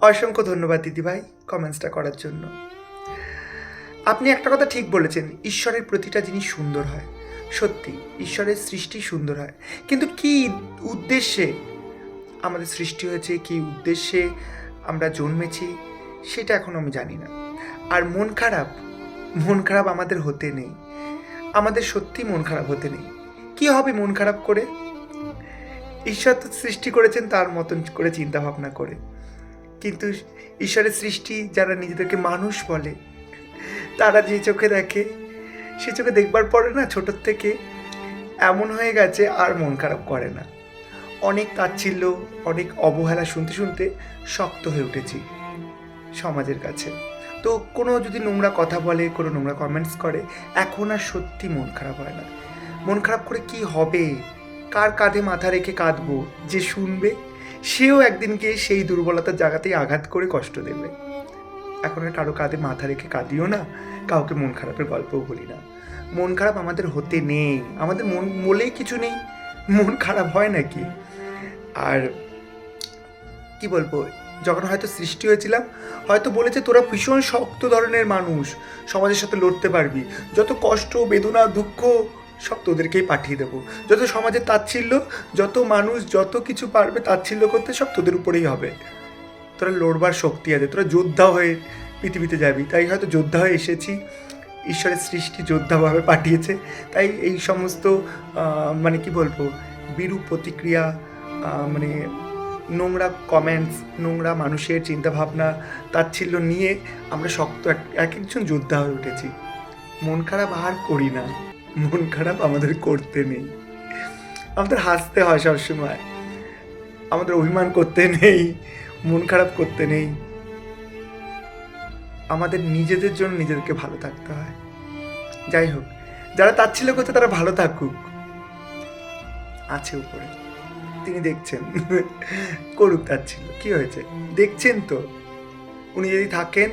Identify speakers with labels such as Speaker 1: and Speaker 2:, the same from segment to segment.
Speaker 1: অসংখ্য ধন্যবাদ দিদিভাই কমেন্টসটা করার জন্য। আপনি একটা কথা ঠিক বলেছেন, ঈশ্বরের প্রতিটা জিনিস সুন্দর হয়। সত্যি, ঈশ্বরের সৃষ্টি সুন্দর হয়। কিন্তু কি উদ্দেশ্যে আমাদের সৃষ্টি হয়েছে, কি উদ্দেশ্যে আমরা জন্মেছি, সেটা এখন আমি জানি না। আর মন খারাপ মন খারাপ আমাদের হতে নেই। আমাদের সত্যি মন খারাপ হতে নেই। কি হবে মন খারাপ করে? ঈশ্বর তো সৃষ্টি করেছেন, তার মতন করে চিন্তা ভাবনা করে। কিন্তু ঈশ্বরের সৃষ্টি যারা নিজেদেরকে মানুষ বলে, তারা যে চোখে দেখে, সে চোখে দেখবার পরে না ছোটোর থেকে এমন হয়ে গেছে আর মন খারাপ করে না। অনেক তাচ্ছিল্য, অনেক অবহেলা শুনতে শুনতে শক্ত হয়ে উঠেছি সমাজের কাছে। তো কোনো যদি নোংরা কথা বলে, কোনো নোংরা কমেন্টস করে, এখন আর সত্যি মন খারাপ হয় না। মন খারাপ করে কি হবে? কার কাঁধে মাথা রেখে কাঁদবো? যে শুনবে সেও একদিনকে সেই দুর্বলতার জায়গাতেই আঘাত করে কষ্ট দেবে। এখন আর কারও কাঁধে মাথা রেখে কাঁদিও না, কাউকে মন খারাপের গল্পও বলি না। মন খারাপ আমাদের হতে নেই, আমাদের মন বলেই কিছু নেই, মন খারাপ হয় নাকি? আর কি বলব, যখন হয়তো সৃষ্টি হয়েছিলাম, হয়তো বলেছে তোরা ভীষণ শক্ত ধরনের মানুষ, সমাজের সাথে লড়তে পারবি। যত কষ্ট, বেদনা, দুঃখ সব তোদেরকেই পাঠিয়ে দেবো। যত সমাজে তাচ্ছিল্য, যত মানুষ যত কিছু পারবে তাচ্ছিল্য করতে সব তোদের উপরেই হবে। তোরা লড়বার শক্তি আছে, তোরা যোদ্ধা হয়ে পৃথিবীতে যাবি। তাই হয়তো যোদ্ধা হয়ে এসেছি, ঈশ্বরের সৃষ্টি যোদ্ধাভাবে পাঠিয়েছে। তাই এই সমস্ত মানে কি বলব, বিরূপ প্রতিক্রিয়া মানে নোংরা কমেন্টস নোংরা মানুষের চিন্তাভাবনা, তাচ্ছিল্য নিয়ে আমরা শক্ত এক- এক একজন যোদ্ধা হয়ে উঠেছি। মন খারাপ আর করি না। মন খারাপ আমাদের করতে নেই। আমাদের হাসতে হয় সবসময়। আমাদের অভিমান করতে নেই, মন খারাপ করতে নেই। আমাদের নিজেদের জন্য নিজেদেরকে ভালো থাকতে হয়। যাই হোক, যারা তাচ্ছিল্য করছে তারা ভালো থাকুক। আছে উপরে। তিনি দেখছেন। করুক তাচ্ছিল্য কি হয়েছে? দেখছেন তো। উনি যদি থাকেন,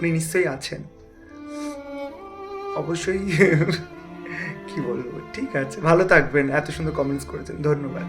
Speaker 1: উনি নিশ্চয়ই আছেন। অবশ্যই ঠিক আছে ভালো থাকবেন এত সুন্দর কমেন্টস করেছেন ধন্যবাদ।